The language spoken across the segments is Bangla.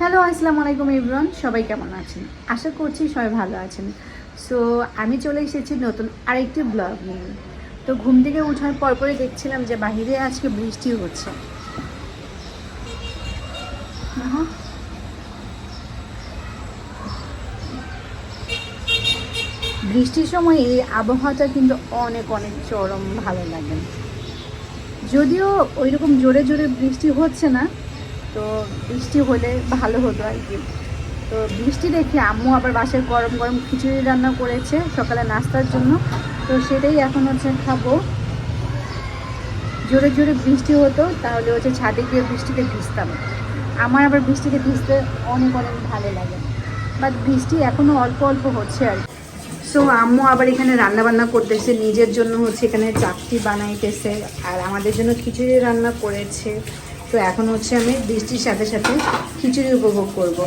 হ্যালো আসসালামু আলাইকুম ইমরান সবাই কেমন আছেন? আশা করছি সবাই ভালো আছেন। সো আমি চলে এসেছি নতুন আরেকটি ব্লগ নিয়ে। তো ঘুম থেকে ওঠার পরপরই দেখছিলাম যে বাহিরে আজকে বৃষ্টি হচ্ছে। বৃষ্টির সময় এই আবহাওয়াটা কিন্তু অনেক অনেক চরম ভালো লাগে। যদিও ওই রকম জোরে জোরে বৃষ্টি হচ্ছে না তো বৃষ্টি হলে ভালো হতো আর কি। তো বৃষ্টি দেখে আম্মু আবার বাসায় গরম গরম খিচুড়ি রান্না করেছে সকালে নাস্তার জন্য। তো সেটাই এখন হচ্ছে খাব। জোরে জোরে বৃষ্টি হতো, তাহলে হচ্ছে ছাদে গিয়ে বৃষ্টিতে ভিজতাম। আমার আবার বৃষ্টিতে ভিজতে অনেক অনেক ভালো লাগে। বাট বৃষ্টি এখনও অল্প অল্প হচ্ছে আর সো আম্মু আবার এখানে রান্না বান্না করতেছে, নিজের জন্য হচ্ছে এখানে চাকরি বানাইতেছে, আর আমাদের জন্য খিচুড়ি রান্না করেছে। তো এখন হচ্ছে আমি বৃষ্টির সাথে সাথে খিচুড়ি উপভোগ করব।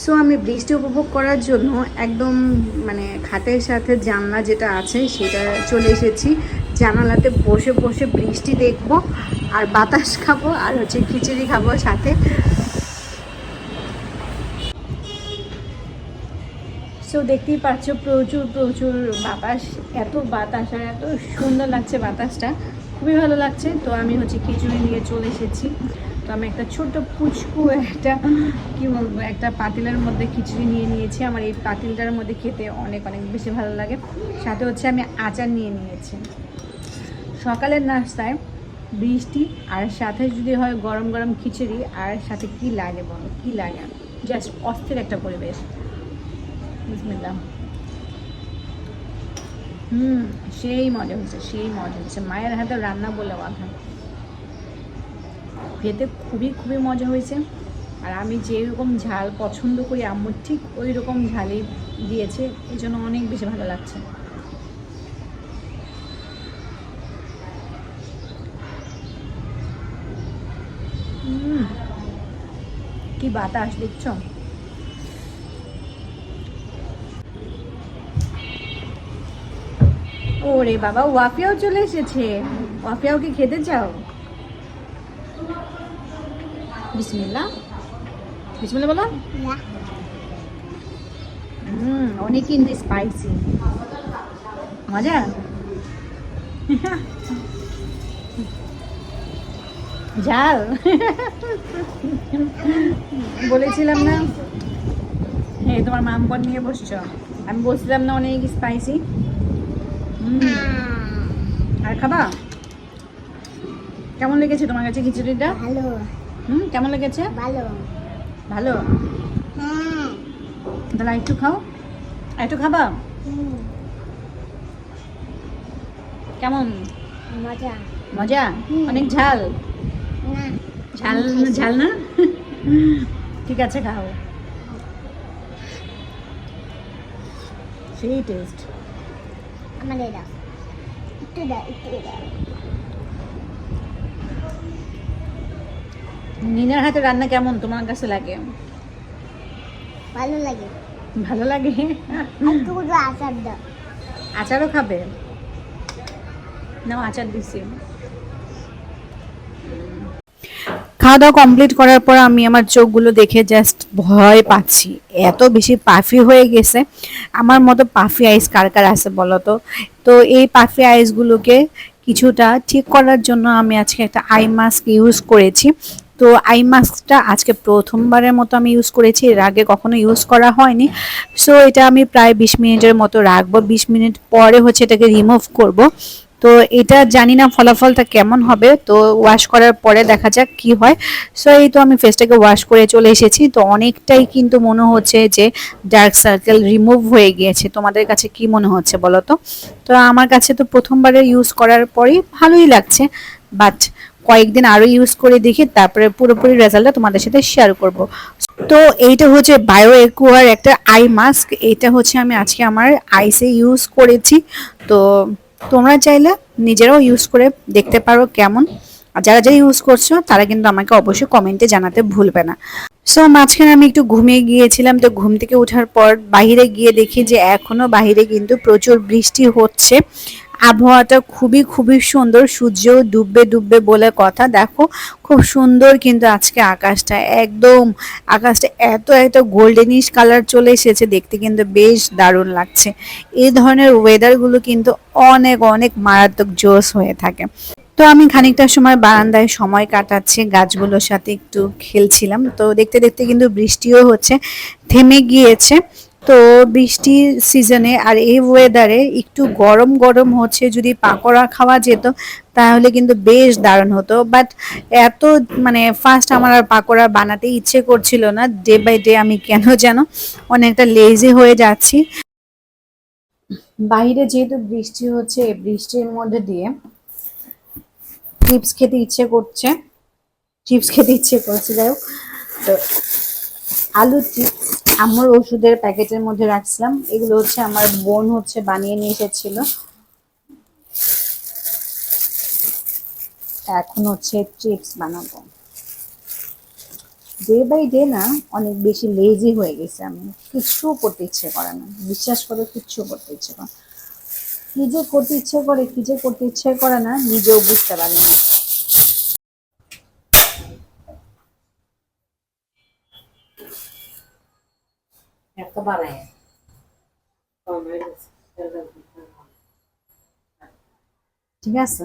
সো আমি বৃষ্টি উপভোগ করার জন্য একদম মানে খাটের সাথে জানলা যেটা আছে সেটা চলে এসেছি। জানালাতে বসে বসে বৃষ্টি দেখব আর বাতাস খাব আর হচ্ছে খিচুড়ি খাব সাথে। সো দেখতেই পাচ্ছ প্রচুর প্রচুর বাতাস, এত বাতাস আর এত সুন্দর লাগছে বাতাসটা। খুবই ভালো লাগছে। তো আমি হচ্ছে খিচুড়ি নিয়ে চলে এসেছি। তো আমি একটা ছোট্ট পুচকু, একটা, কি বলব, একটা পাতিলের মধ্যে খিচুড়ি নিয়ে নিয়েছি। আমার এই পাতিলটার মধ্যে খেতে অনেক অনেক বেশি ভালো লাগে। সাথে হচ্ছে আমি আচার নিয়ে নিয়েছি। সকালের নাস্তায় বৃষ্টি, আর সাথে যদি হয় গরম গরম খিচুড়ি, আর সাথে কি লাগে বলো? কি লাগে? জাস্ট অস্থির একটা পরিবেশ। বিসমিল্লাহ। হুম, সেই মজা হয়েছে, সেই মজা হয়েছে। মায়ের হাতে রান্না বলে কথা খেতে খুবই খুবই মজা হয়েছে। আর আমি যেরকম ঝাল পছন্দ করি, আম্মু ঠিক ওই রকম ঝালই দিয়েছে। এই জন্য অনেক বেশি ভালো লাগছে। কি বাতাস দেখছ? ওরে বাবা ওয়াফিয়াও চলে এসেছে। ওয়াফিয়াও কি খেতে চাও? বিসমিল্লা বিসমিল্লা বলো। হুম অনেক কিন্তু স্পাইসি মজা? ঝাল। বলেছিলাম না? হ্যাঁ তোমার মামপন নিয়ে বসছো। আমি বলছিলাম না অনেক স্পাইসি আর খাবা? কেমন লেগেছে তোমার কাছে খিচুড়িটা? ভালো। হুম কেমন লেগেছে? ভালো। ভালো? তাহলে একটু খাও। একটু খাবা? কেমন? মজা। মজা? অনেক ঝাল? ঝাল ঝাল না? ঠিক আছে খাও। সেই টেস্ট আমাদের দাও একটু দাও একটু দাও নিনার হাতে রান্না কেমন? তোমার কাছে লাগে? ভালো লাগে। ভালো লাগে? একটু আচার দাও। আচারও খাবে? নাও আচার দিছি। খাওয়া দাওয়া কমপ্লিট করার পর আমি আমার চোখগুলো দেখে জাস্ট ভয় পাচ্ছি। এত বেশি পাফি হয়ে গেছে। আমার মতো পাফি আইস কার কার আছে বলো তো? তো এই পাফি আইসগুলোকে কিছুটা ঠিক করার জন্য আমি আজকে একটা আই মাস্ক ইউজ করেছি। তো আই মাস্কটা আজকে প্রথমবারের মতো আমি ইউজ করেছি। এর আগে কখনো ইউজ করা হয়নি। সো এটা আমি প্রায় বিশ মিনিটের মতো রাখব। বিশ মিনিট পরে হচ্ছে এটাকে রিমুভ করব। তো এটা জানি না ফলাফলটা কেমন হবে। তো ওয়াশ করার পরে দেখা যাক কি হয়। সো এই তো আমি ফেসটাকে ওয়াশ করে চলে এসেছি। তো অনেকটাই কিন্তু মনে হচ্ছে যে ডার্ক সার্কেল রিমুভ হয়ে গিয়েছে। তোমাদের কাছে কি মনে হচ্ছে বলো তো? তো আমার কাছে তো প্রথমবারে ইউজ করার পরেই ভালোই লাগছে। বাট কয়েকদিন আরও ইউজ করে দেখি, তারপরে পুরোপুরি রেজাল্টটা তোমাদের সাথে শেয়ার করব। তো এইটা হচ্ছে বায়ো একুয়ার একটা আই মাস্ক এটা হচ্ছে আমি আজকে আমার আইসে ইউজ করেছি। তো তোমরা চাইলে নিজেরাও ইউজ করে দেখতে পারো কেমন। আর যারা যারা ইউজ করছ, তারা কিন্তু আমাকে অবশ্যই কমেন্টে জানাতে ভুলবে না। সো মাঝখানে আমি একটু ঘুমিয়ে গিয়েছিলাম, তো ঘুম থেকে ওঠার পর বাহিরে গিয়ে দেখি যে এখনও বাহিরে কিন্তু প্রচুর বৃষ্টি হচ্ছে। আবহাওয়াটা খুবই খুবই সুন্দর সূর্য ডুববে ডুববে বলে কথা। দেখো, খুব সুন্দর কিন্তু আজকে আকাশটা। একদম আকাশটা এত এত গোল্ডেনিশ কালার চলে এসেছে, দেখতে কিন্তু বেশ দারুণ লাগছে। এই ধরনের ওয়েদারগুলো কিন্তু অনেক অনেক মারাত্মক জোস হয়ে থাকে। তো আমি খানিকটা সময় বারান্দায় সময় কাটাচ্ছি, গাছগুলোর সাথে একটু খেলছিলাম। তো দেখতে দেখতে কিন্তু বৃষ্টিও হচ্ছে, থেমে গিয়েছে। তো বৃষ্টির সিজনে আর এই ওয়েদারে একটু গরম গরম হচ্ছে, যদি পাকোড়া খাওয়া যেত তাহলে কিন্তু বেশ দারুণ হতো। বাট এত মানে ফার্স্ট আমার আর পাকোড়া বানাতে ইচ্ছে করছিল না ডে বাই ডে আমি কেন যেন অনেকটা লেজি হয়ে যাচ্ছি। বাইরে যেহেতু বৃষ্টি হচ্ছে বৃষ্টির মধ্যে দিয়ে চিপস খেতে ইচ্ছে করছে। চিপস খেতে ইচ্ছে করছে, যাই হোক। তো আলু চিপস আমার ওষুধের প্যাকেটের মধ্যে রাখছিলাম। এগুলো হচ্ছে আমার বোন হচ্ছে বানিয়ে নিয়ে এসেছিল। এখন হচ্ছে চিপস বানাবো। ডে বাই ডে না, অনেক বেশি লেজি হয়ে গেছে আমি। কিচ্ছু করতে ইচ্ছে করে না। বিশ্বাস করে কিচ্ছু করতে ইচ্ছে করে কি যে করতে ইচ্ছে করে, কি যে করতে ইচ্ছে করে না, নিজেও বুঝতে পারি না। বাড়ায় ঠিক আছে?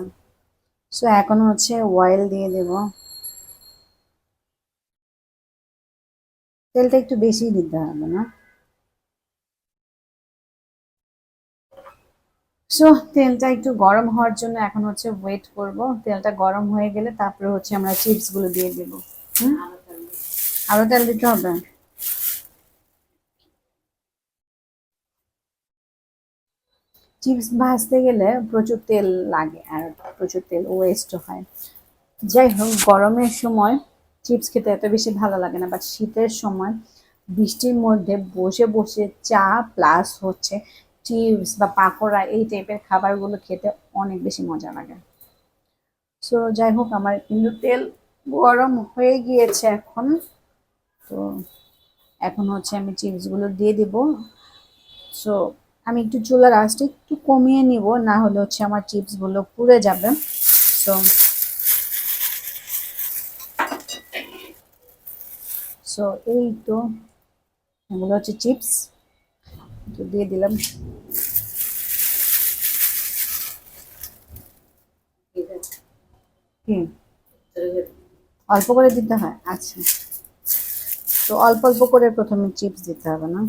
সো এখন হচ্ছে অয়েল দিয়ে দেব। তেলটা একটু বেশি দিতে হবে না। সো তেলটা একটু গরম হওয়ার জন্য এখন হচ্ছে ওয়েট করব। তেলটা গরম হয়ে গেলে তারপরে হচ্ছে আমরা চিপসগুলো দিয়ে দেবো। হুম? আরও তেল দিতে হবে। চিপস ভাজতে গেলে প্রচুর তেল লাগে আর প্রচুর তেল ওয়েস্ট হয়। যাই হোক, গরমের সময় চিপস খেতে এত বেশি ভালো লাগে না বাট শীতের সময় বৃষ্টির মধ্যে বসে বসে চা প্লাস হচ্ছে চিপস বা পাকোড়া এই টাইপের খাবারগুলো খেতে অনেক বেশি মজা লাগে। সো যাই হোক, আমার কিন্তু তেল গরম হয়ে গিয়েছে এখন। তো এখন হচ্ছে আমি চিপসগুলো দিয়ে দিব। সো আমি একটু চুলার আঁচটা একটু কমিয়ে নিব, না হলে হচ্ছে আমার চিপসগুলো পুড়ে যাবে। সো সো এই তো, এগুলো হচ্ছে চিপস। তো দিয়ে দিলাম। অল্প করে দিতে হয়? আচ্ছা। তো অল্প অল্প করে প্রথমে চিপস দিতে হবে না?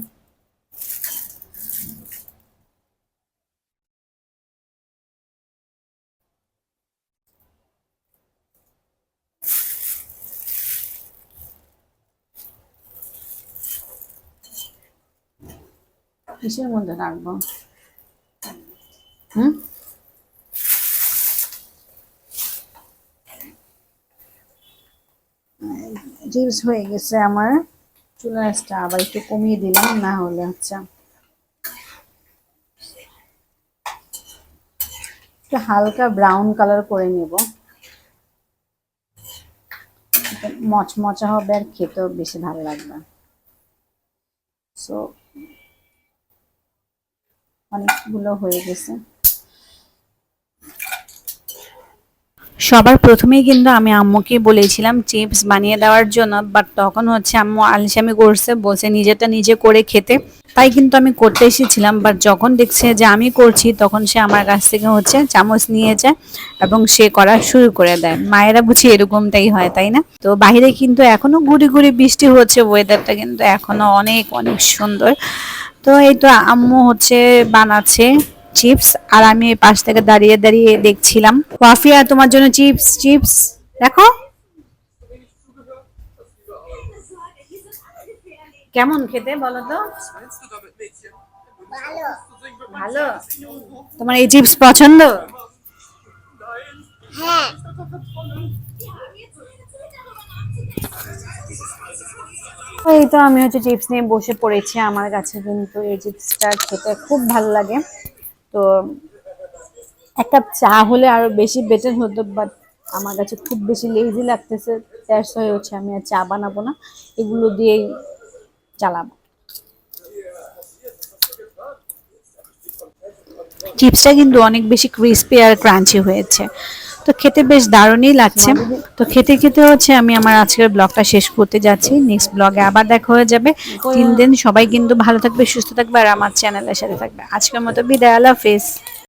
কিসের মধ্যে রাখব? হুম? চিপস হয়ে গেছে আমার। চুলা আঁচটা আবার একটু কমিয়ে দিলাম না হলে আচ্ছা। একটু হালকা ব্রাউন কালার করে নেব। মচমচা হবে আর খেতেও বেশি ভালো লাগবে। সো অনেকগুলো হয়ে গেছে। সবার প্রথমেই কিন্তু আমি আম্মুকে বলেছিলাম, চিপস বানিয়ে দেওয়ার জন্য। বাট তখন হচ্ছে আম্মু আলসামি করছে, বলছে নিজেটা নিজে করে খেতে। তাই কিন্তু আমি করতে এসেছিলাম বাট যখন দেখছে যে আমি করছি, তখন সে আমার কাছ থেকে হচ্ছে চামচ নিয়ে যায় এবং সে করা শুরু করে দেয়। মায়েরা বুঝি এরকমটাই হয়, তাই না? তো বাইরে কিন্তু এখনও গুড়ি গুড়ি বৃষ্টি হচ্ছে ওয়েদারটা কিন্তু এখনও অনেক অনেক সুন্দর। তো এই তো আম্মু হচ্ছে বানাচ্ছে চিপস, আর আমি পাশ থেকে দাঁড়িয়ে দাঁড়িয়ে দেখছিলাম। ওয়াফিয়া, তোমার জন্য চিপস চিপস, দেখো। কেমন খেতে বলো তো? ভালো। তোমার এই চিপস পছন্দ? হ্যাঁ। এই তো আমি হচ্ছে চিপস নিয়ে বসে পড়েছি আমার কাছে কিন্তু এই চিপসটা খেতে খুব ভালো লাগে। তো এক কাপ চা হলে আরও বেশি বেটার হতো বাট আমার কাছে খুব বেশি লেজি লাগতেছে দ্যাটস হয়ে হচ্ছে আমি আর চা বানাবো না, এগুলো দিয়েই চালাবো। চিপসটা কিন্তু অনেক বেশি ক্রিস্পি আর ক্রাঞ্চি হয়েছে। তো খেতে বেশ দারুণই লাগছে। তো খেতে খেতে হচ্ছে আমি আমার আজকের ব্লগটা শেষ করতে যাচ্ছি। নেক্সট ব্লগে আবার দেখা হয়ে যাবে। তিন দিন সবাই কিন্তু ভালো থাকবে সুস্থ থাকবে আর আমার চ্যানেলের সাথে থাকবে। আজকের মতো বিদায় আল্লাহ হাফেজ।